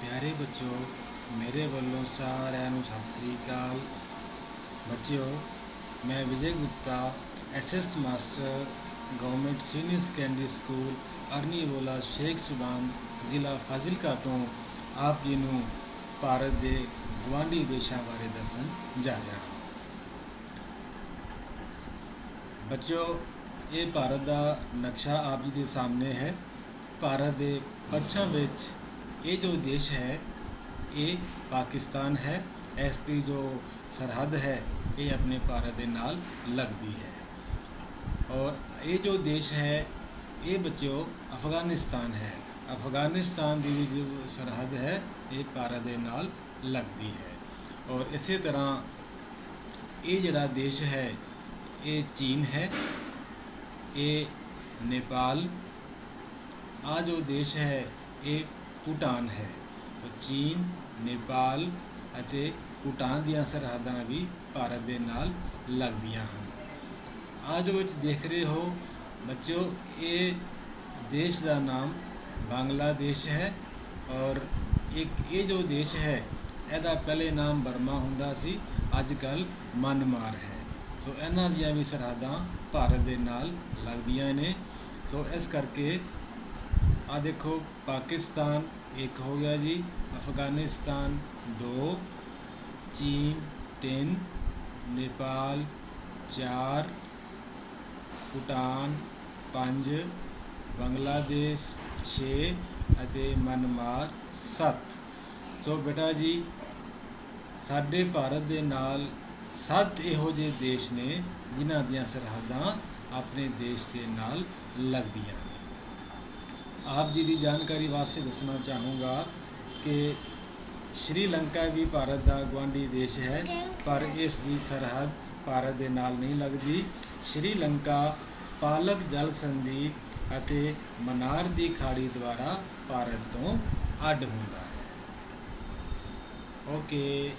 ਪਿਆਰੇ ਬੱਚਿਓ, ਮੇਰੇ ਵੱਲੋਂ ਸਾਰਿਆਂ ਨੂੰ ਸਤਿ ਸ੍ਰੀ ਅਕਾਲ। ਬੱਚਿਓ, ਮੈਂ Vijay Gupta SS master, government senior secondary school Arniwala Sheikh Subhan ਜ਼ਿਲ੍ਹਾ ਫਾਜ਼ਿਲਕਾ ਤੋਂ ਆਪ ਜੀ ਨੂੰ ਭਾਰਤ ਦੇ ਗੁਆਂਢੀ ਦੇਸ਼ਾਂ ਬਾਰੇ ਦੱਸਣ ਜਾ ਰਿਹਾ ਹਾਂ। ਬੱਚਿਓ, ਇਹ ਭਾਰਤ ਦਾ ਨਕਸ਼ਾ ਆਪ ਜੀ ਦੇ ਸਾਹਮਣੇ ਹੈ। ਭਾਰਤ ਦੇ ਪੱਛਮ ਵਿੱਚ ਇਹ ਜੋ ਦੇਸ਼ ਹੈ ਇਹ ਪਾਕਿਸਤਾਨ ਹੈ ਇਸ ਦੀ ਜੋ ਸਰਹੱਦ ਹੈ ਇਹ ਆਪਣੇ ਭਾਰਤ ਦੇ ਨਾਲ ਲੱਗਦੀ ਹੈ ਔਰ ਇਹ ਜੋ ਦੇਸ਼ ਹੈ ਇਹ ਬੱਚਿਓ ਅਫਗਾਨਿਸਤਾਨ ਹੈ ਅਫਗਾਨਿਸਤਾਨ ਦੀ ਵੀ ਜੋ ਸਰਹੱਦ ਹੈ ਇਹ ਭਾਰਤ ਦੇ ਨਾਲ ਲੱਗਦੀ ਹੈ ਔਰ ਇਸੇ ਤਰ੍ਹਾਂ ਇਹ ਜਿਹੜਾ ਦੇਸ਼ ਹੈ ਇਹ ਚੀਨ ਹੈ ਇਹ ਨੇਪਾਲ ਆ ਜੋ ਦੇਸ਼ ਹੈ ਇਹ ਭੂਟਾਨ ਹੈ ਤਾਂ ਚੀਨ ਨੇਪਾਲ ਅਤੇ ਭੂਟਾਨ ਦੀਆਂ ਸਰਹੱਦਾਂ ਵੀ ਭਾਰਤ ਦੇ ਨਾਲ ਲੱਗਦੀਆਂ ਹਨ ਆ ਜੋ ਵਿੱਚ ਦੇਖ ਰਹੇ ਹੋ ਬੱਚਿਓ ਇਹ ਦੇਸ਼ ਦਾ ਨਾਮ ਬੰਗਲਾਦੇਸ਼ ਹੈ ਔਰ ਇੱਕ ਇਹ ਜੋ ਦੇਸ਼ ਹੈ ਇਹਦਾ ਪਹਿਲੇ ਨਾਮ ਬਰਮਾ ਹੁੰਦਾ ਸੀ ਅੱਜ ਕੱਲ ਮਨਮਾਰ ਹੈ ਸੋ ਇਹਨਾਂ ਦੀਆਂ ਵੀ ਸਰਹੱਦਾਂ ਭਾਰਤ ਦੇ ਨਾਲ ਲੱਗਦੀਆਂ ਨੇ ਸੋ ਇਸ ਕਰਕੇ ਆ ਦੇਖੋ ਪਾਕਿਸਤਾਨ ਇੱਕ ਹੋ ਗਿਆ ਜੀ ਅਫਗਾਨਿਸਤਾਨ ਦੋ ਚੀਨ ਤਿੰਨ ਨੇਪਾਲ ਚਾਰ ਭੂਟਾਨ ਪੰਜ ਬੰਗਲਾਦੇਸ਼ 6 ਅਤੇ ਮਨਮਾਰ 7 ਸੋ ਬੇਟਾ ਜੀ ਸਾਡੇ ਭਾਰਤ ਦੇ ਨਾਲ ਸੱਤ ਇਹੋ ਜਿਹੇ ਦੇਸ਼ ਨੇ ਜਿਨ੍ਹਾਂ ਦੀਆਂ ਸਰਹੱਦਾਂ ਆਪਣੇ ਦੇਸ਼ ਦੇ ਨਾਲ ਲੱਗਦੀਆਂ ਨੇ ਆਪ ਜੀ ਦੀ ਜਾਣਕਾਰੀ ਵਾਸਤੇ ਦੱਸਣਾ ਚਾਹੂੰਗਾ ਕਿ ਸ਼੍ਰੀਲੰਕਾ ਵੀ ਭਾਰਤ ਦਾ ਗਵਾਂਢੀ ਦੇਸ਼ ਹੈ ਪਰ ਇਸ ਦੀ ਸਰਹੱਦ ਭਾਰਤ ਦੇ ਨਾਲ ਨਹੀਂ ਲੱਗਦੀ ਸ਼੍ਰੀਲੰਕਾ ਪਾਲਕ ਜਲ ਸੰਧੀ ਅਤੇ ਮਨਾਰ ਦੀ ਖਾੜੀ ਦੁਆਰਾ ਭਾਰਤ ਤੋਂ ਅੱਡ ਹੁੰਦਾ ਹੈ ਓਕੇ